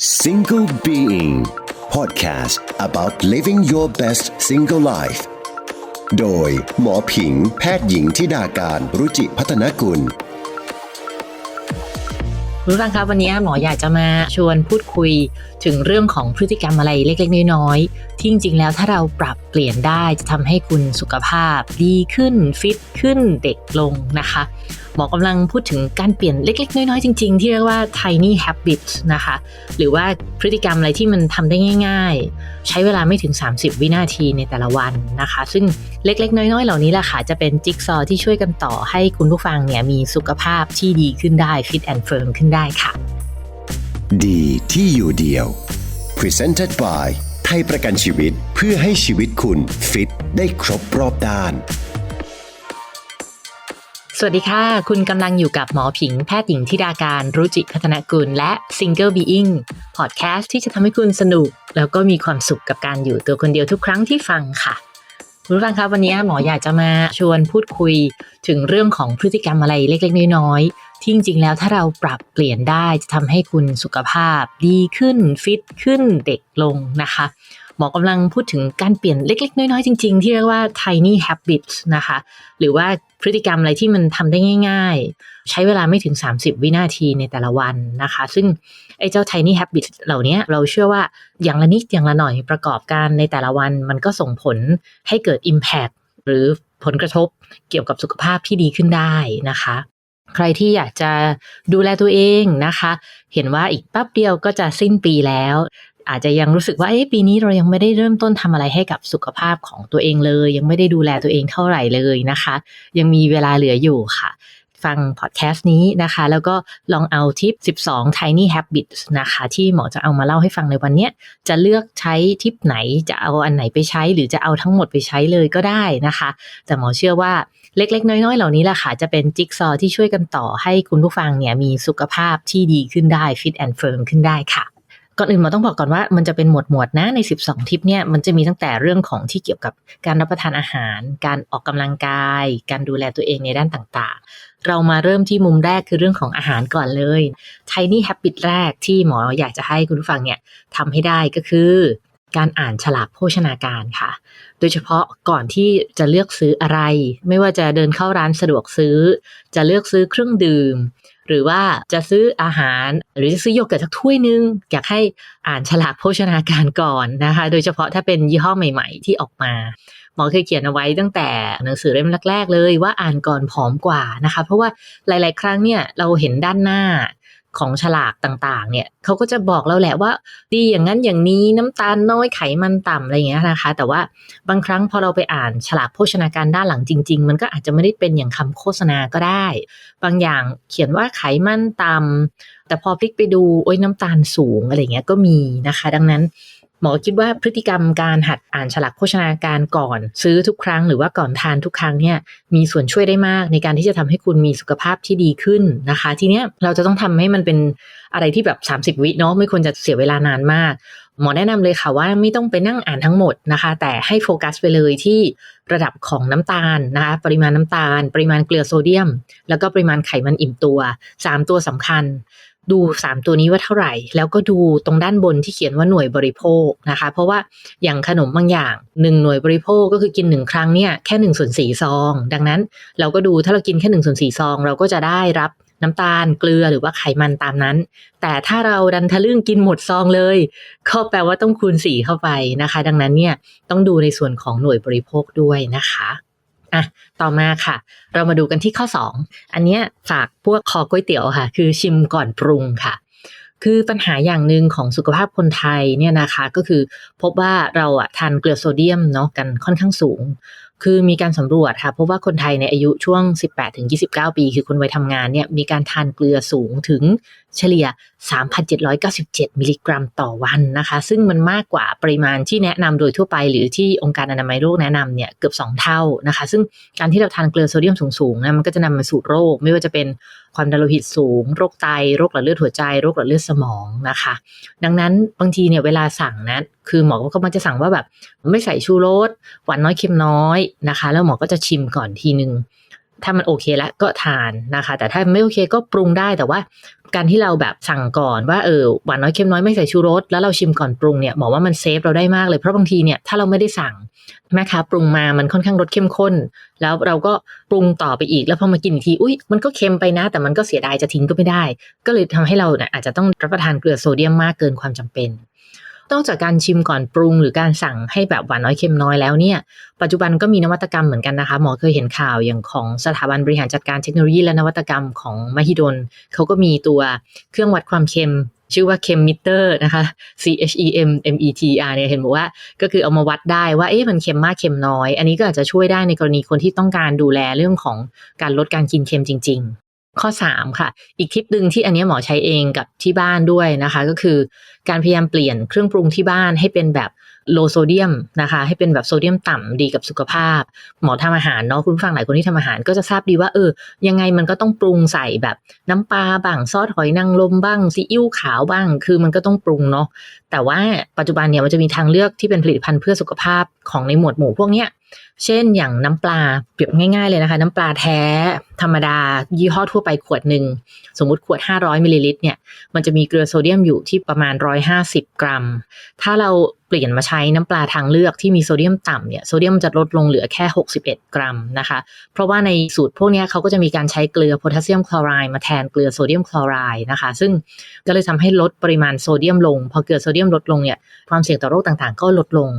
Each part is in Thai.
Single Being Podcast about living your best single life โดยหมอผิงแพทย์หญิงทิดาการรุจิพัฒนกุล รู้ฟังครับวันนี้หมออยากจะมาชวนพูดคุยถึงเรื่องของพฤติกรรมอะไรเล็กๆ น้อยๆ ที่จริงๆ แล้วถ้าเราปรับเปลี่ยนได้จะทำให้คุณสุขภาพดีขึ้นฟิตขึ้นเด็กลงนะคะ หมอกำลังพูดถึงการเปลี่ยนเล็กๆ น้อยๆ จริงๆ ที่เรียกว่า tiny habits นะคะ หรือว่าพฤติกรรมอะไรที่มันทำได้ง่าย ๆ ใช้เวลาไม่ถึง 30 วินาทีในแต่ละวันนะคะ ซึ่งเล็กๆ น้อยๆ เหล่านี้แหละค่ะจะเป็นจิ๊กซอว์ที่ช่วยกันต่อให้คุณผู้ฟังเนี่ยมีสุขภาพที่ดีขึ้นได้ fit and firm ขึ้นได้ค่ะ ดีที่อยู่เดียว Presented by ไทยประกันชีวิตเพื่อให้ชีวิตคุณฟิตได้ครบรอบด้าน สวัสดีค่ะ คุณกำลังอยู่กับหมอผิงแพทย์หญิงทิดาการรุจิพัฒนกุลและ Single Being Podcast ที่จะทำให้คุณสนุก แล้วก็มีความสุขกับการอยู่ตัวคนเดียวทุกครั้งที่ฟังค่ะคุณผู้ฟังครับวันนี้หมออยากจะมาชวนพูดคุยถึงเรื่องของพฤติกรรมอะไรเล็ก ๆ น้อยๆ ที่จริงๆแล้วถ้าเราปรับเปลี่ยนได้จะทำให้คุณสุขภาพดีขึ้นฟิตขึ้นเด็กลงนะคะหมอกำลังพูดถึงการเปลี่ยนเล็ก ๆ น้อย ๆ จริง ๆ ที่เรียกว่า tiny habits นะคะ หรือว่าพฤติกรรมอะไรที่มันทำได้ง่าย ๆ ใช้เวลาไม่ถึง 30 วินาทีในแต่ละวันนะคะ ซึ่งไอ้เจ้า tiny habits เหล่านี้เราเชื่อว่าอย่างละนิดอย่างละหน่อยประกอบกันในแต่ละวัน มันก็ส่งผลให้เกิด impact หรือผลกระทบเกี่ยวกับสุขภาพที่ดีขึ้นได้นะคะ ใครที่อยากจะดูแลตัวเองนะคะ เห็นว่าอีกแป๊บเดียวก็จะสิ้นปีแล้ว อาจจะยังรู้สึกว่าเอ๊ะปีนี้เรายังไม่ได้เริ่มต้นทำอะไรให้กับสุขภาพของตัวเองเลย ยังไม่ได้ดูแลตัวเองเท่าไหร่เลยนะคะ ยังมีเวลาเหลืออยู่ค่ะ ฟังพอดแคสต์นี้นะคะ แล้วก็ลองเอาทิป 12 tiny habits นะคะ ที่หมอจะเอามาเล่าให้ฟังในวันนี้จะเลือกใช้ทิปไหนจะเอาอันไหนไปใช้ หรือจะเอาทั้งหมดไปใช้เลยก็ได้นะคะ แต่หมอเชื่อว่าเล็กๆ น้อยๆ เหล่านี้แหละค่ะ จะเป็นจิ๊กซอว์ที่ช่วยกันต่อให้คุณผู้ฟังเนี่ยมีสุขภาพที่ดีขึ้นได้ fit and firm ขึ้นได้ค่ะก่อนอื่นหมอต้องบอกก่อนว่ามันจะเป็นหมวดหมวดนะใน 12 ทิปเนี่ยมันจะมีตั้งแต่เรื่องของที่เกี่ยวกับการรับประทานอาหาร การออกกำลังกาย การดูแลตัวเองในด้านต่าง เรามาเริ่มที่มุมแรกคือเรื่องของอาหารก่อนเลย tiny habit แรกที่หมออยากจะให้คุณผู้ฟังเนี่ยทำให้ได้ก็คือการอ่านฉลากโภชนาการค่ะ โดยเฉพาะก่อนที่จะเลือกซื้ออะไร ไม่ว่าจะเดินเข้าร้านสะดวกซื้อ จะเลือกซื้อเครื่องดื่ม หรือว่าจะซื้ออาหาร หรือจะซื้อโยเกิร์ตสักถ้วยนึง อยากให้อ่านฉลากโภชนาการก่อนนะคะ โดยเฉพาะถ้าเป็นยี่ห้อใหม่ ๆ ที่ออกมา หมอเคยเขียนเอาไว้ตั้งแต่หนังสือเล่มแรก ๆ เลยว่าอ่านก่อนผอมกว่านะคะ เพราะว่าหลาย ๆ ครั้งเนี่ยเราเห็นด้านหน้าของฉลากต่างๆ เนี่ยเขาก็จะบอกเราแหละว่า ดีอย่างนั้นอย่างนี้น้ำตาลน้อยไขมันต่ำอะไรอย่างเงี้ยนะคะ แต่ว่าบางครั้งพอเราไปอ่านฉลากโภชนาการด้านหลังจริง ๆ มันก็อาจจะไม่ได้เป็นอย่างคำโฆษณาก็ได้ บางอย่างเขียนว่าไขมันต่ำแต่พอพลิกไปดูโอ้ยน้ำตาลสูงอะไรเงี้ยก็มีนะคะ ดังนั้น หมอคิดว่าพฤติกรรมการหัดอ่านฉลากโภชนาการก่อน ซื้อทุกครั้งหรือว่าก่อนทานทุกครั้งเนี่ยมีส่วนช่วยได้มากในการที่จะทำให้คุณมีสุขภาพที่ดีขึ้นนะคะ ทีเนี้ยเราจะต้องทำให้มันเป็นอะไรที่แบบ 30 วิเนาะไม่ควรจะเสียเวลานานมาก หมอแนะนำเลยค่ะว่าไม่ต้องไปนั่งอ่านทั้งหมดนะคะ แต่ให้โฟกัสไปเลยที่ระดับของน้ำตาลนะคะปริมาณน้ำตาล ปริมาณเกลือโซเดียม แล้วก็ปริมาณไขมันอิ่มตัว 3 ตัวสำคัญ ดู 3 ตัวนี้ว่าเท่าไหร่ แล้วก็ดูตรงด้านบนที่เขียนว่าหน่วยบริโภคนะคะ เพราะว่าอย่างขนมบางอย่าง 1 หน่วยบริโภคก็คือกิน 1 ครั้งเนี่ยแค่1ส่วน4ซอง ดังนั้นเราก็ดูถ้าเรากินแค่1ส่วน4ซอง เราก็จะได้รับน้ำตาลเกลือหรือว่าไขมันตามนั้น แต่ถ้าเราดันทะลึ่งกินหมดซองเลยก็แปลว่าต้องคูณ4เข้าไปนะคะ ดังนั้นเนี่ยต้องดูในส่วนของหน่วยบริโภคด้วยนะคะ อะต่อมาค่ะ เรามาดูกันที่ข้อ 2 อันเนี้ยฝากพวกคอก๋วยเตี๋ยวค่ะ คือชิมก่อนปรุงค่ะ คือปัญหาอย่างหนึ่งของสุขภาพคนไทยเนี่ยนะคะก็คือพบว่าเราอะทานเกลือโซเดียมเนาะกันค่อนข้างสูงคือมีการสำรวจค่ะพบว่าคนไทยในอายุช่วง 18-29 ปี คือคนวัยทำงานเนี่ยมีการทานเกลือสูงถึงเฉลี่ย 3,797 มิลลิกรัมต่อวันนะคะ ซึ่งมันมากกว่าปริมาณที่แนะนำโดยทั่วไป หรือที่องค์การอนามัยโลกแนะนำเนี่ยเกือบ 2 เท่านะคะ ซึ่งการที่เราทานเกลือโซเดียมสูงๆนะมันก็จะนำมาสู่โรค ไม่ว่าจะเป็นความดันโลหิตสูง โรคไต โรคหลอดเลือดหัวใจ โรคหลอดเลือดสมองนะคะ ดังนั้นบางทีเนี่ยเวลาสั่งนะคือหมอก็มักจะสั่งว่าแบบไม่ใส่ชูรสหวานน้อยเค็มน้อยนะคะ แล้วหมอก็จะชิมก่อนทีนึง ถ้ามันโอเคแล้วก็ทานนะคะ แต่ถ้าไม่โอเคก็ปรุงได้แต่ว่าการที่เราแบบสั่งก่อนว่าเออหวานน้อยเค็มน้อยไม่ใส่ชูรสแล้วเราชิมก่อนปรุงเนี่ยบอกว่ามันเซฟเราได้มากเลยเพราะบางทีเนี่ยถ้าเราไม่ได้สั่งแม่ค้าปรุงมามันค่อนข้างรสเข้มข้น แล้วเราก็ปรุงต่อไปอีกแล้วพอมากินอีกทีอุ้ยมันก็เค็มไปนะ แต่มันก็เสียดายจะทิ้งก็ไม่ได้ ก็เลยทำให้เราเนี่ยอาจจะต้องรับประทานเกลือโซเดียมมากเกินความจำเป็น นอกจากการชิมก่อนปรุง หรือการสั่งให้แบบหวานน้อยเค็มน้อยแล้วเนี่ย ปัจจุบันก็มีนวัตกรรมเหมือนกันนะคะ หมอเคยเห็นข่าวอย่างของสถาบันบริหารจัดการเทคโนโลยีและนวัตกรรมของมหิดลเขาก็มีตัวเครื่องวัดความเค็มชื่อว่าเคมมิเตอร์นะคะ C H E M M E T R เนี่ยเห็นบอกว่าก็คือเอามาวัดได้ว่าเอ๊ะมันเค็มมากเค็มน้อย อันนี้ก็อาจจะช่วยได้ในกรณีคนที่ต้องการดูแลเรื่องของการลดการกินเค็มจริง ข้อ 3 ค่ะ อีกทิปหนึ่งที่อันนี้หมอใช้เองกับที่บ้านด้วยนะคะ ก็คือการพยายามเปลี่ยนเครื่องปรุงที่บ้านให้เป็นแบบ โลโซเดียมนะคะ ให้เป็นแบบโซเดียมต่ำดีกับสุขภาพ หมอทำอาหารเนาะคุณผู้ฟังหลายคนที่ทำอาหารก็จะทราบดีว่าเออ ยังไงมันก็ต้องปรุงใส่แบบน้ำปลาบ้างซอสหอยนางรมบ้างซีอิ๊วขาวบ้าง คือมันก็ต้องปรุงเนาะแต่ว่าปัจจุบันเนี่ยมันจะมีทางเลือกที่เป็นผลิตภัณฑ์เพื่อสุขภาพของในหมวดหมู่พวกเนี้ยเช่นอย่างน้ำปลาเปรียบง่ายๆเลยนะคะ น้ำปลาแท้ธรรมดา ยี่ห้อทั่วไปขวดหนึ่ง สมมุติขวด 500มิลลิลิตรเนี่ยมันจะมีเกลือโซเดียมอยู่ที่ประมาณ 150 กรัม ถ้าเราเปลี่ยนมาใช้น้ำปลาทางเลือกที่มีโซเดียมต่ำเนี่ยโซเดียมจะลดลงเหลือแค่ 61 กรัมนะคะ เพราะว่าในสูตรพวกนี้เขาก็จะมีการใช้เกลือโพแทสเซียมคลอไรด์มาแทนเกลือโซเดียมคลอไรด์นะคะ ซึ่งก็เลยทำให้ลดปริมาณโซเดียมลง พอเกลือโซเดียมลดลงเนี่ยความเสี่ยงต่อโรคต่างๆ ก็ลดลง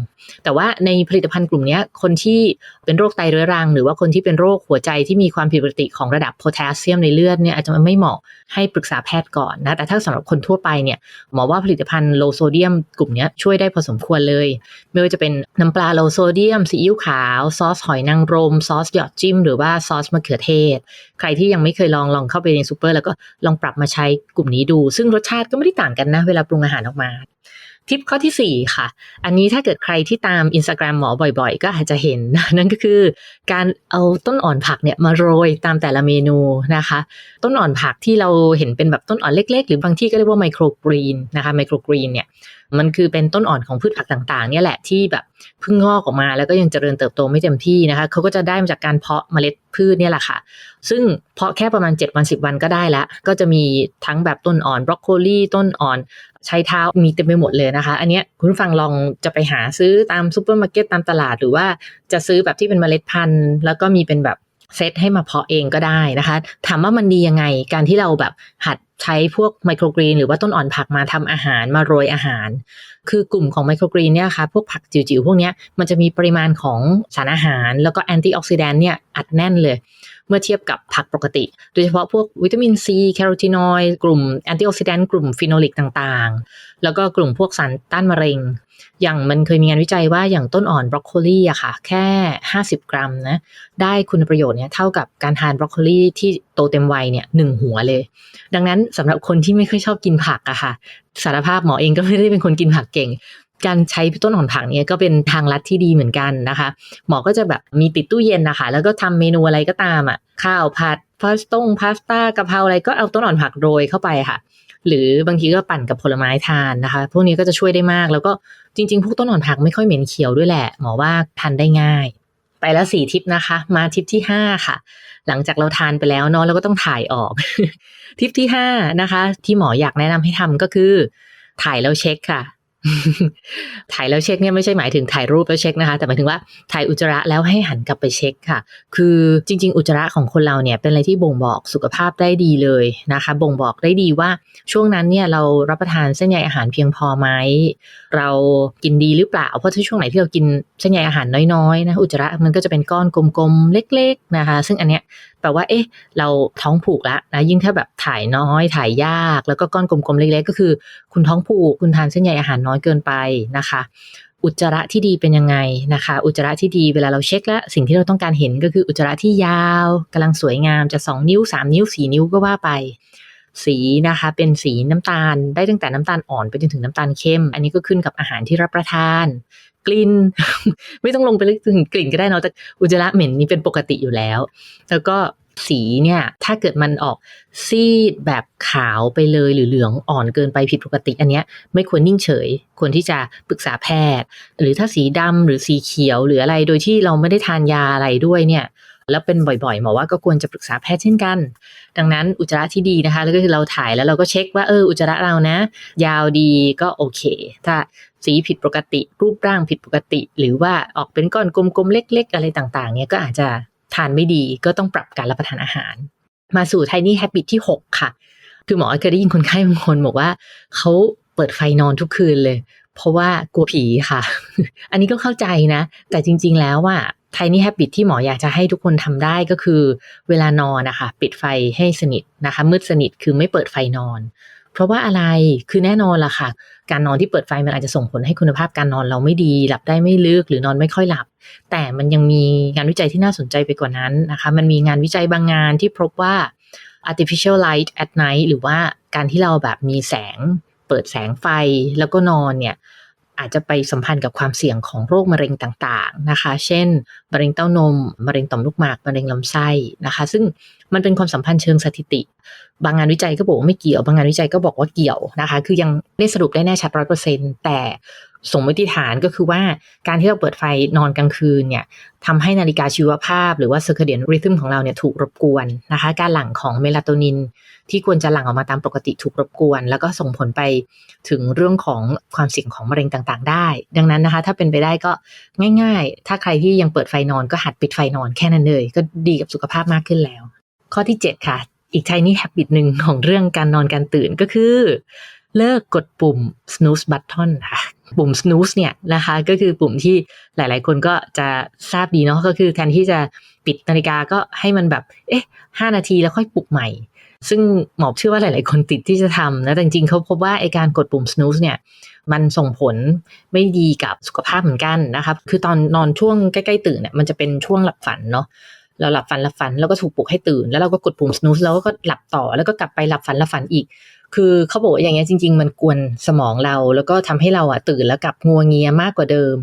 แต่ว่าในผลิตภัณฑ์กลุ่มนี้คนที่เป็นโรคไตเรื้อรัง หรือว่าคนที่เป็นโรคหัวใจที่มีความผิดปกติของระดับโพแทสเซียมในเลือดเนี่ยอาจจะไม่เหมาะให้ปรึกษาแพทย์ก่อนนะแต่ถ้าสำหรับคนทั่วไปเนี่ยหมอว่าผลิตภัณฑ์โลโซเดียมกลุ่มนี้ช่วยได้พอสมควรเลย ไม่ว่าจะเป็นน้ำปลาโลโซเดียมซีอิ๊วขาวซอสหอยนางรมซอสหยอดจิ้ม หรือว่าซอสมะเขือเทศ ใครที่ยังไม่เคยลองลองเข้าไปในซูเปอร์แล้วก็ลองปรับมาใช้กลุ่มนี้ดู ซึ่งรสชาติก็ไม่ได้ต่างกันนะ เวลาปรุงอาหารออกมาทิปข้อที่ 4 ค่ะ อันนี้ถ้าเกิดใครที่ตาม Instagram หมอบ่อยๆ ก็อาจจะเห็น นั่นก็คือการเอาต้นอ่อนผักเนี่ยมาโรยตามแต่ละเมนูนะคะ ต้นอ่อนผักที่เราเห็นเป็นแบบต้นอ่อนเล็กๆ หรือบางที่ก็เรียกว่าไมโครกรีนนะคะไมโครกรีนเนี่ย มันคือเป็นต้นอ่อนของพืชผักต่างๆ เนี่ยแหละที่แบบเพิ่งงอกออกมาแล้วก็ยังเจริญเติบโตไม่เต็มที่นะคะเขาก็จะได้มาจากการเพาะเมล็ดพืชเนี่ยแหละค่ะ ซึ่งเพาะแค่ประมาณ 7 วัน 10 วันก็ได้ละ ก็จะมีทั้งแบบต้นอ่อนบรอกโคลีต้นอ่อนใช้เท้ามีเต็มไปหมดเลยนะคะ อันเนี้ยคุณฟังลองจะไปหาซื้อตามซูเปอร์มาร์เก็ตตามตลาด หรือว่าจะซื้อแบบที่เป็นเมล็ดพันธุ์ แล้วก็มีเป็นแบบ เซตให้มาเพาะเองก็ได้นะคะ ถามว่ามันดียังไง การที่เราแบบหัดใช้พวกไมโครกรีนหรือว่าต้นอ่อนผักมาทำอาหารมาโรยอาหาร คือกลุ่มของไมโครกรีนเนี่ยค่ะพวกผักจิ๋วๆพวกนี้มันจะมีปริมาณของสารอาหาร แล้วก็แอนตี้ออกซิแดนต์เนี่ยอัดแน่นเลย เมื่อเทียบกับผักปกติ โดยเฉพาะพวกวิตามินซีแคโรทีนอยด์กลุ่มแอนตี้ออกซิแดนต์กลุ่มฟีโนลิกต่างๆ แล้วก็กลุ่มพวกสารต้านมะเร็ง อย่างมันเคยมีงานวิจัยว่าอย่างต้นอ่อนบรอกโคลีอะค่ะ แค่ 50 กรัมนะได้คุณประโยชน์เนี่ยเท่ากับการทานบรอกโคลีที่โตเต็มวัยเนี่ยหนึ่งหัวเลย ดังนั้นสำหรับคนที่ไม่ค่อยชอบกินผักอะค่ะสารภาพหมอเองก็ไม่ได้เป็นคนกินผักเก่ง การใช้ต้นอ่อนผักเนี่ยก็เป็นทางลัดที่ดีเหมือนกันนะคะ หมอก็จะแบบมีติดตู้เย็นนะคะ แล้วก็ทำเมนูอะไรก็ตามอะข้าวผัดพาสต้งพาสต้ากะเพราอะไรก็เอาต้นอ่อนผักโรยเข้าไปค่ะ หรือบางทีก็ปั่นกับผลไม้ทานนะคะ พวกนี้ก็จะช่วยได้มาก แล้วก็จริง ๆ พวกต้นอ่อนผักไม่ค่อยเหม็นเขียวด้วยแหละ หมอว่าทานได้ง่าย ไปแล้วสี่ทิปนะคะ มาทิปที่ห้าค่ะ หลังจากเราทานไปแล้วเนาะเราก็ต้องถ่ายออก ทิปที่ห้านะคะ ที่หมออยากแนะนำให้ทำก็คือ ถ่ายแล้วเช็คค่ะ ถ่ายแล้วเช็คเนี่ยไม่ใช่หมายถึงถ่ายรูปแล้วเช็คนะคะ แต่หมายถึงว่าถ่ายอุจจาระแล้วให้หันกลับไปเช็คค่ะ คือจริง ๆ อุจจาระของคนเราเนี่ยเป็นอะไรที่บ่งบอกสุขภาพได้ดีเลยนะคะ บ่งบอกได้ดีว่าช่วงนั้นเนี่ยเรารับประทานเส้นใยอาหารเพียงพอไหมเรากินดีหรือเปล่า เพราะถ้าช่วงไหนที่เรากินเส้นใยอาหารน้อยๆนะอุจจาระมันก็จะเป็นก้อนกลมๆเล็ก ๆนะคะ ซึ่งอันเนี้ยแปลว่าเอ๊ะเราท้องผูกแล้วนะยิ่งถ้าแบบถ่ายน้อยถ่ายยาก แล้วก็ก้อนกลมๆเล็กๆก็คือ คุณท้องผูกคุณทานเส้นใยอาหารน้อยเกินไปนะคะอุจจาระที่ดีเป็นยังไงนะคะ อุจจาระที่ดีเวลาเราเช็คแล้ว สิ่งที่เราต้องการเห็นก็คืออุจจาระที่ยาวกำลังสวยงามจะ 2 นิ้ว 3 นิ้ว 4 นิ้วก็ว่าไป สีนะคะ เป็นสีน้ำตาลได้ตั้งแต่น้ำตาลอ่อนไปจนถึงน้ำตาลเข้ม อันนี้ก็ขึ้นกับอาหารที่รับประทาน กลิ่น ไม่ต้องลงไปลึกถึงกลิ่นก็ได้เนาะแต่อุจจาระเหม็นนี่เป็นปกติอยู่แล้ว แล้วก็สีเนี่ยถ้าเกิดมันออกซีดแบบขาวไปเลยหรือเหลืองอ่อนเกินไปผิดปกติ อันเนี้ยไม่ควรนิ่งเฉย ควรที่จะปรึกษาแพทย์ หรือถ้าสีดำหรือสีเขียวหรืออะไรโดยที่เราไม่ได้ทานยาอะไรด้วยเนี่ย แล้วเป็นบ่อยๆหมอว่าก็ควรจะปรึกษาแพทย์เช่นกัน ดังนั้นอุจจาระที่ดีนะคะ แล้วก็คือเราถ่ายแล้วเราก็เช็คว่าเอออุจจาระเรานะ ยาวดีก็โอเค ถ้าสีผิดปกติ รูปร่างผิดปกติ หรือว่าออกเป็นก้อนกลมๆเล็ก ๆ อะไรต่างๆเนี่ยก็อาจจะทานไม่ดีก็ต้องปรับการรับประทานอาหาร มาสู่ไทนี่แฮบิตที่ 6 ค่ะ คือหมอเคยได้ยินคนไข้บางคนบอกว่าเขาเปิดไฟนอนทุกคืนเลย เพราะว่ากลัวผีค่ะ อันนี้ก็เข้าใจนะ แต่จริง ๆ แล้วว่า ไทนี่แฮบิตที่หมออยากจะให้ทุกคนทำได้ก็คือ เวลานอนนะคะปิดไฟให้สนิทนะคะ มืดสนิทคือไม่เปิดไฟนอน เพราะว่าอะไรคือแน่นอนล่ะค่ะ การนอนที่เปิดไฟมันอาจจะส่งผลให้คุณภาพการนอนเราไม่ดี หลับได้ไม่ลึกหรือนอนไม่ค่อยหลับ แต่มันยังมีงานวิจัยที่น่าสนใจไปกว่านั้นนะคะ มันมีงานวิจัยบางงานที่พบว่า artificial light at night หรือว่าการที่เราแบบมีแสง เปิดแสงไฟแล้วก็นอนเนี่ย อาจจะไปสัมพันธ์กับความเสี่ยงของโรคมะเร็งต่างๆนะคะ เช่น มะเร็งเต้านม มะเร็งต่อมลูกหมาก มะเร็งลำไส้นะคะ ซึ่งมันเป็นความสัมพันธ์เชิงสถิติ บางงานวิจัยก็บอกว่าไม่เกี่ยว บางงานวิจัยก็บอกว่าเกี่ยวนะคะ คือยังไม่สรุปได้แน่ชัดร้อยเปอร์เซ็นต์แต่ สมมติฐานก็คือว่าการที่เราเปิดไฟนอนกลางคืนเนี่ยทำให้นาฬิกาชีวภาพ หรือว่า circadian rhythm ของเราเนี่ยถูกรบกวนนะคะ การหลั่งของเมลาโทนิน ที่ควรจะหลั่งออกมาตามปกติถูกรบกวน แล้วก็ส่งผลไปถึงเรื่องของความเสี่ยงของมะเร็งต่างๆ ได้ ดังนั้นนะคะ ถ้าเป็นไปได้ก็ง่าย ๆ ถ้าใครที่ยังเปิดไฟนอนก็หัดปิดไฟนอนแค่นั้นเลย ก็ดีกับสุขภาพมากขึ้นแล้ว ข้อที่ 7 ค่ะ อีกไทนี่ habit หนึ่งของเรื่องการนอนการตื่นก็คือเลิกกดปุ่ม snooze button ค่ะ ปุ่ม snooze เนี่ยนะคะก็คือปุ่มที่หลาย ๆ คนก็จะทราบดีเนาะก็คือแทนที่จะปิดนาฬิกาก็ให้มันแบบเอ๊ะห้านาทีแล้วค่อยปลุกใหม่ ซึ่งหมอบเชื่อว่าหลาย ๆ คนติดที่จะทำนะแต่จริง ๆ เขาพบว่าไอการกดปุ่ม snooze เนี่ยมันส่งผลไม่ดีกับสุขภาพเหมือนกันนะครับคือตอนนอนช่วงใกล้ ๆ ตื่นเนี่ยมันจะเป็นช่วงหลับฝันเนาะเราหลับฝันหลับฝันแล้วก็ถูกปลุกให้ตื่น แล้วเราก็กดปุ่ม snooze แล้วก็หลับต่อแล้วก็กลับไปหลับฝันหลับฝันอีก คือเขาบอกว่าอย่างเงี้ยจริง ๆ มันกวนสมองเรา แล้วก็ทำให้เราอะตื่นแล้วกลับงัวเงียมากกว่าเดิม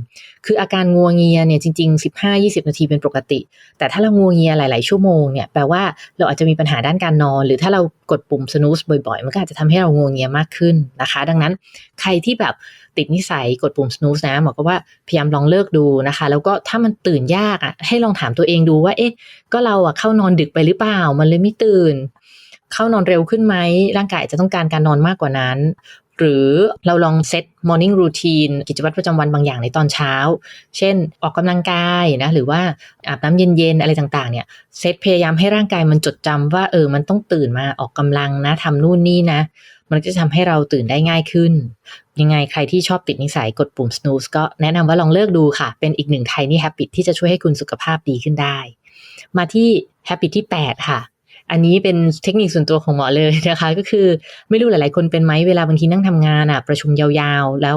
คืออาการงัวเงียเนี่ยจริง ๆ 15-20 นาทีเป็นปกติ แต่ถ้าเรางัวเงียหลาย ๆ ชั่วโมงเนี่ยแปลว่าเราอาจจะมีปัญหาด้านการนอน หรือถ้าเรากดปุ่ม snooze บ่อย ๆ มันก็อาจจะทำให้เรางัวเงียมากขึ้นนะคะ ดังนั้นใครที่แบบติดนิสัยกดปุ่ม snooze นะหมอก็ว่าพยายามลองเลิกดูนะคะ แล้วก็ถ้ามันตื่นยากอะให้ลองถามตัวเองดูว่าเอ๊ะก็เราอะเข้านอนดึกไปหรือเปล่า มันเลยไม่ตื่น เข้านอนเร็วขึ้นไหม ร่างกายอาจจะต้องการการนอนมากกว่านั้น หรือเราลองเซต morning routine กิจวัตรประจำวันบางอย่างในตอนเช้า เช่นออกกำลังกายนะหรือว่าอาบน้ำเย็นๆ อะไรต่างๆเนี่ยเซตพยายามให้ร่างกายมันจดจำว่าเออมันต้องตื่นมาออกกำลังนะทำนู่นนี่นะ มันก็จะทำให้เราตื่นได้ง่ายขึ้น ยังไงใครที่ชอบติดนิสัยกดปุ่ม snooze ก็แนะนำว่าลองเลิกดูค่ะ เป็นอีกหนึ่งไทนี่ habit ที่จะช่วยให้คุณสุขภาพดีขึ้นได้ มาที่ habit ที่ 8 ค่ะ อันนี้เป็นเทคนิคส่วนตัวของหมอเลยนะคะ ก็คือไม่รู้หลาย ๆ คนเป็นไหมเวลาบางทีนั่งทำงานอะประชุมยาวๆ แล้ว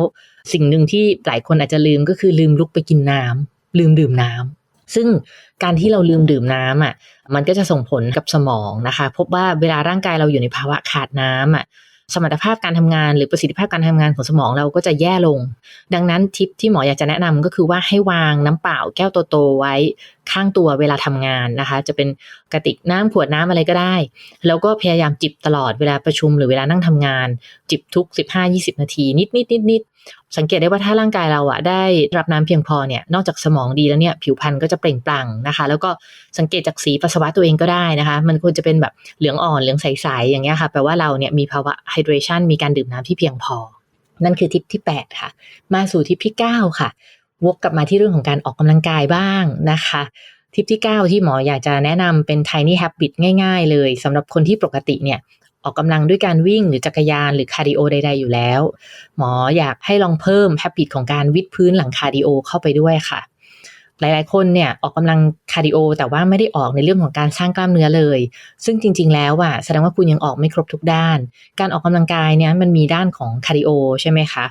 สิ่งหนึ่งที่หลายคนอาจจะลืมก็คือลืมลุกไปกินน้ำลืมดื่มน้ำซึ่งการที่เราลืมดื่มน้ำอะมันก็จะส่งผลกับสมองนะคะ พบว่าเวลาร่างกายเราอยู่ในภาวะขาดน้ำอะสมรรถภาพการทำงานหรือประสิทธิภาพการทำงานของสมองเราก็จะแย่ลง ดังนั้นทิปที่หมออยากจะแนะนำก็คือว่าให้วางน้ำเปล่าแก้วโตๆไว้ ข้างตัวเวลาทำงานนะคะ จะเป็นกระติกน้ำขวดน้ำอะไรก็ได้ แล้วก็พยายามจิบตลอดเวลาประชุมหรือเวลานั่งทำงาน จิบทุก 15-20 นาที นิดๆนิดๆสังเกตได้ว่าถ้าร่างกายเราอะได้รับน้ำเพียงพอเนี่ยนอกจากสมองดีแล้วเนี่ยผิวพรรณก็จะเปล่งปลั่งนะคะ แล้วก็สังเกตจากสีปัสสาวะตัวเองก็ได้นะคะ มันควรจะเป็นแบบเหลืองอ่อนเหลืองใสๆอย่างเงี้ยค่ะแปลว่าเราเนี่ยมีภาวะไฮเดรชันมีการดื่มน้ำที่เพียงพอ นั่นคือทิปที่ 8 ค่ะ มาสู่ทิปที่ 9 ค่ะ วกกลับมาที่เรื่องของการออกกำลังกายบ้างนะคะทิปที่ 9 ที่หมออยากจะแนะนำเป็น tiny habit ง่ายๆ เลยสำหรับคนที่ปกติเนี่ยออกกำลังด้วยการวิ่งหรือจักรยานหรือคาร์ดิโอใดๆอยู่แล้ว หมออยากให้ลองเพิ่ม habit ของการวิดพื้นหลังคาร์ดิโอเข้าไปด้วยค่ะ หลาย ๆ คนเนี่ยออกกำลังคาร์ดิโอ แต่ว่าไม่ได้ออกในเรื่องของการสร้างกล้ามเนื้อเลย ซึ่งจริง ๆ แล้วอะแสดงว่าคุณยังออกไม่ครบทุกด้าน การออกกำลังกายเนี่ยมันมีด้านของคาร์ดิโอใช่ไหมคะ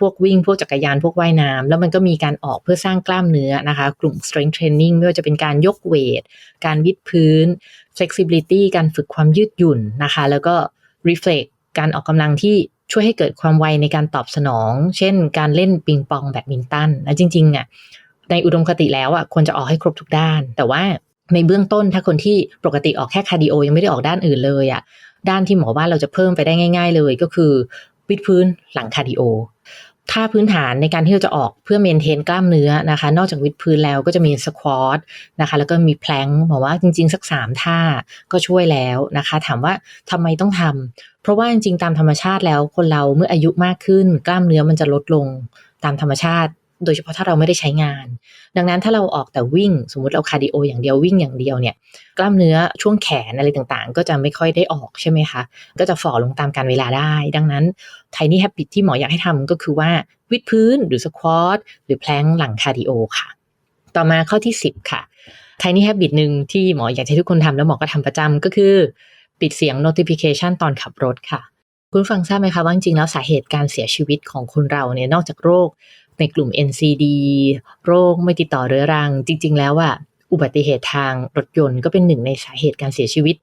พวกวิ่งพวกจักรยานพวกว่ายน้ำแล้วมันก็มีการออกเพื่อสร้างกล้ามเนื้อนะคะ กลุ่ม strength training ไม่ว่าจะเป็นการยกเวท การวิดพื้น flexibility การฝึกความยืดหยุ่นนะคะ แล้วก็ reflex การออกกำลังที่ช่วยให้เกิดความไวในการตอบสนอง เช่น การเล่นปิงปองแบดมินตันและจริงๆอะ ในอุดมคติแล้วอะควรจะออกให้ครบทุกด้าน แต่ว่าในเบื้องต้นถ้าคนที่ปกติออกแค่คาร์ดิโอยังไม่ได้ออกด้านอื่นเลยอะด้านที่หมอว่าเราจะเพิ่มไปได้ง่าย ๆ เลยก็คือวิดพื้นหลังคาร์ดิโอท่าพื้นฐานในการที่เราจะออกเพื่อเมนเทนกล้ามเนื้อนะคะ นอกจากวิดพื้นแล้วก็จะมีสควอตนะคะ แล้วก็มีแพลงบอกว่าจริง ๆ สักสามท่าก็ช่วยแล้วนะคะ ถามว่าทำไมต้องทำเพราะว่าจริง ๆ ตามธรรมชาติแล้วคนเราเมื่ออายุมากขึ้น กล้ามเนื้อมันจะลดลงตามธรรมชาติ โดยเฉพาะถ้าเราไม่ได้ใช้งาน ดังนั้นถ้าเราออกแต่วิ่ง สมมุติเราคาร์ดิโออย่างเดียววิ่งอย่างเดียวเนี่ยกล้ามเนื้อช่วงแขนอะไรต่างๆ ก็จะไม่ค่อยได้ออกใช่ไหมคะ ก็จะฝ่อลงตามการเวลาได้ ดังนั้นไทนี่แฮปปิที่หมออยากให้ทำก็คือว่าวิดพื้นหรือสควอตหรือแพลงหลังคาร์ดิโอค่ะ ต่อมาข้อที่ 10 ค่ะไทนี่แฮปปิหนึ่งที่หมออยากให้ทุกคนทำแล้วหมอก็ทำประจำก็คือปิดเสียง notification ตอนขับรถค่ะ คุณฟังทราบไหมคะว่าจริงๆแล้วสาเหตุการเสียชีวิตของคนเราเนี่ยนอกจากโรค ในกลุ่ม NCD โรคไม่ติดต่อเรื้อรัง จริง ๆ แล้วอะอุบัติเหตุทางรถยนต์ก็เป็นหนึ่งในสาเหตุการเสียชีวิต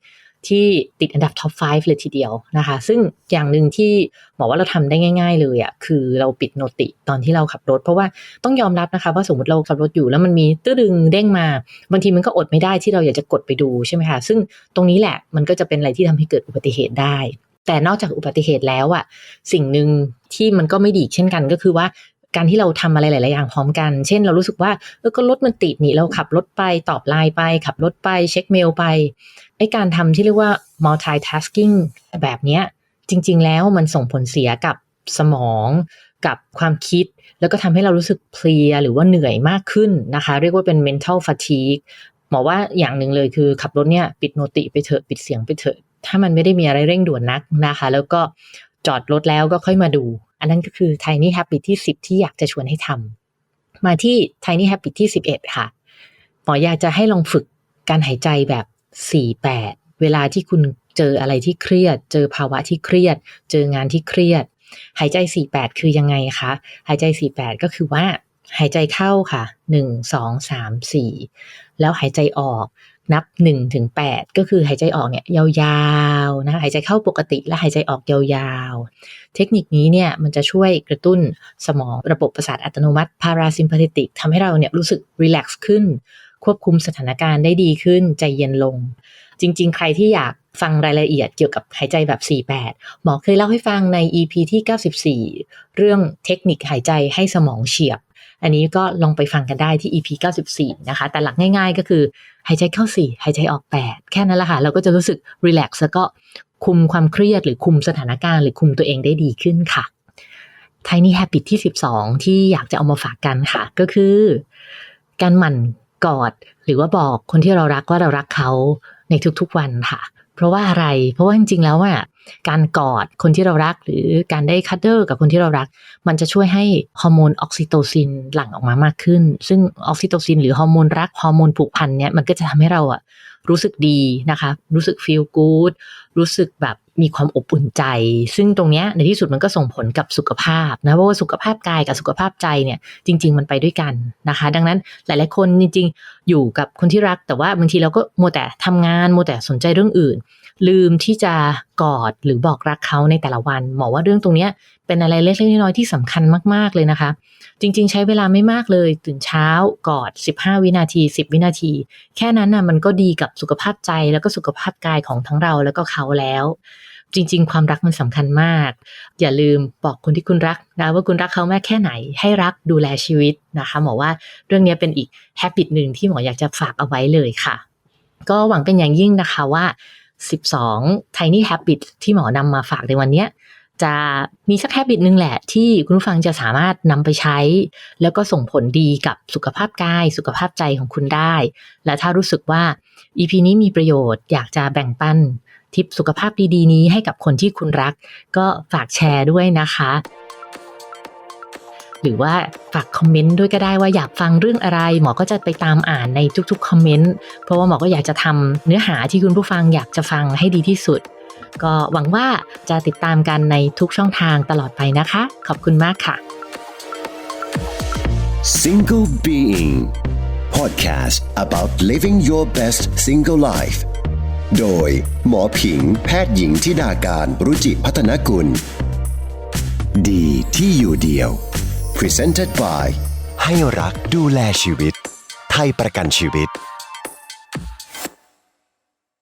ที่ติดอันดับท็อป 5 เลยทีเดียวนะคะ ซึ่งอย่างหนึ่งที่บอกว่าเราทำได้ง่าย ๆ เลยอะ่ะคือเราปิดโนติตอนที่เราขับรถ เพราะว่าต้องยอมรับนะคะว่าสมมติเราขับรถอยู่แล้วมันมีตื้อดึงเด้งมาบางทีมันก็อดไม่ได้ที่เราอยากจะกดไปดูใช่ไหมคะซึ่งตรงนี้แหละมันก็จะเป็นอะไรที่ทำให้เกิดอุบัติเหตุได้ แต่นอกจากอุบัติเหตุแล้วอะ่ะสิ่งหนึ่งที่มันก็ไม่ดีเช่นกันก็คือว่า การที่เราทำอะไรหลาย ๆ อย่างพร้อมกัน เช่น เรารู้สึกว่าเออก็รถมันติดนี่เราขับรถไปตอบไลน์ไป ขับรถไปเช็คเมลไปไอการทำที่เรียกว่า multitasking แบบเนี้ยจริง ๆ แล้วมันส่งผลเสียกับสมองกับความคิด แล้วก็ทำให้เรารู้สึกเพลียหรือว่าเหนื่อยมากขึ้นนะคะ เรียกว่าเป็น mental fatigue หมอว่าอย่างหนึ่งเลยคือขับรถเนี่ยปิดโนติไปเถอะปิดเสียงไปเถอะ ถ้ามันไม่ได้มีอะไรเร่งด่วนนักนะคะ แล้วก็จอดรถแล้วก็ค่อยมาดู อันนั้นก็คือ Tiny Habit ที่ 10 ที่อยากจะชวนให้ทำมาที่ Tiny Habit ที่ 11 ค่ะหมออยากจะให้ลองฝึกการหายใจแบบ 4-8 เวลาที่คุณเจออะไรที่เครียด เจอภาวะที่เครียด เจองานที่เครียด หายใจ 4-8 คือยังไงคะ หายใจ 4-8 ก็คือว่าหายใจเข้าค่ะ 1 2 3 4 แล้วหายใจออก นับ1ถึง8ก็คือหายใจออกเนี่ยยาวๆนะหายใจเข้าปกติและหายใจออกยาวๆ เทคนิคนี้เนี่ยมันจะช่วยกระตุ้นสมองระบบประสาทอัตโนมัติพาราซิมพา t ติกทำให้เราเนี่ยรู้สึกรีแลกซ์ขึ้น ควบคุมสถานการณ์ได้ดีขึ้นใจเย็นลง จริงๆ ใครที่อยากฟังรายละเอียดเกี่ยวกับหายใจแบบ 48 หมอเคยเล่าให้ฟังใน EP ที่ 94 เรื่องเทคนิคหายใจให้สมองเฉียบ อันนี้ก็ลองไปฟังกันได้ที่ EP 94 นะคะ แต่หลักง่ายๆ ก็คือหายใจเข้า 4 หายใจออก 8 แค่นั้นแหละค่ะ เราก็จะรู้สึกรีแลกซ์แล้วก็คุมความเครียดหรือคุมสถานการณ์ หรือคุมตัวเองได้ดีขึ้นค่ะ Tiny Habit ที่ 12 ที่อยากจะเอามาฝากกันค่ะ ก็คือ การหมั่นกอด หรือว่าบอกคนที่เรารักว่าเรารักเขาในทุกๆวันค่ะ เพราะว่าอะไร เพราะว่าจริงๆแล้วอะ การกอดคนที่เรารัก หรือการได้คัตเตอร์กับคนที่เรารัก มันจะช่วยให้ฮอร์โมนออกซิโตซินหลั่งออกมามากขึ้น ซึ่งออกซิโตซินหรือฮอร์โมนรักฮอร์โมนผูกพันเนี่ยมันก็จะทำให้เราอะรู้สึกดีนะคะ รู้สึก feel good รู้สึกแบบมีความอบอุ่นใจ ซึ่งตรงเนี้ยในที่สุดมันก็ส่งผลกับสุขภาพนะ เพราะว่าสุขภาพกายกับสุขภาพใจเนี่ย จริง ๆ มันไปด้วยกันนะคะ ดังนั้นหลาย ๆ คนจริง ๆ อยู่กับคนที่รัก แต่ว่าบางทีเราก็มัวแต่ทำงานมัวแต่สนใจเรื่องอื่น ลืมที่จะกอดหรือบอกรักเขาในแต่ละวัน หมอว่าเรื่องตรงนี้เป็นอะไรเล็กๆน้อยๆที่สำคัญมากๆเลยนะคะ จริง ๆ ใช้เวลาไม่มากเลย ตื่นเช้ากอด 15 วินาที 10 วินาที แค่นั้นน่ะมันก็ดีกับสุขภาพใจแล้วก็สุขภาพกายของทั้งเราแล้วก็เขาแล้ว จริง ๆ ความรักมันสำคัญมาก อย่าลืมบอกคนที่คุณรักนะว่าคุณรักเขาแม่แค่ไหน ให้รักดูแลชีวิตนะคะหมอว่าเรื่องนี้เป็นอีกแฮปปิตหนึ่งที่หมออยากจะฝากเอาไว้เลยค่ะ ก็หวังเป็นอย่างยิ่งนะคะว่า 12 tiny habit ที่หมอนำมาฝากในวันนี้จะมีสักแฮบิตหนึ่งแหละที่คุณผู้ฟังจะสามารถนำไปใช้ แล้วก็ส่งผลดีกับสุขภาพกาย สุขภาพใจของคุณได้ และถ้ารู้สึกว่า EP นี้มีประโยชน์อยากจะแบ่งปันทิปสุขภาพดีๆ นี้ให้กับคนที่คุณรัก ก็ฝากแชร์ด้วยนะคะ หรือว่าฝากคอมเมนต์ด้วยก็ได้ว่าอยากฟังเรื่องอะไร หมอก็จะไปตามอ่านในทุกๆคอมเมนต์เพราะว่าหมอก็อยากจะทำเนื้อหาที่คุณผู้ฟังอยากจะฟังให้ดีที่สุด ก็หวังว่าจะติดตามกันในทุกช่องทางตลอดไปนะคะ ขอบคุณมากค่ะ Single Being Podcast about living your best single life โดย หมอผิง แพทย์หญิงทิดาการรุจิพัฒนกุล ดีที่อยู่เดียว Presented by ให้รักดูแลชีวิต ไทยประกันชีวิต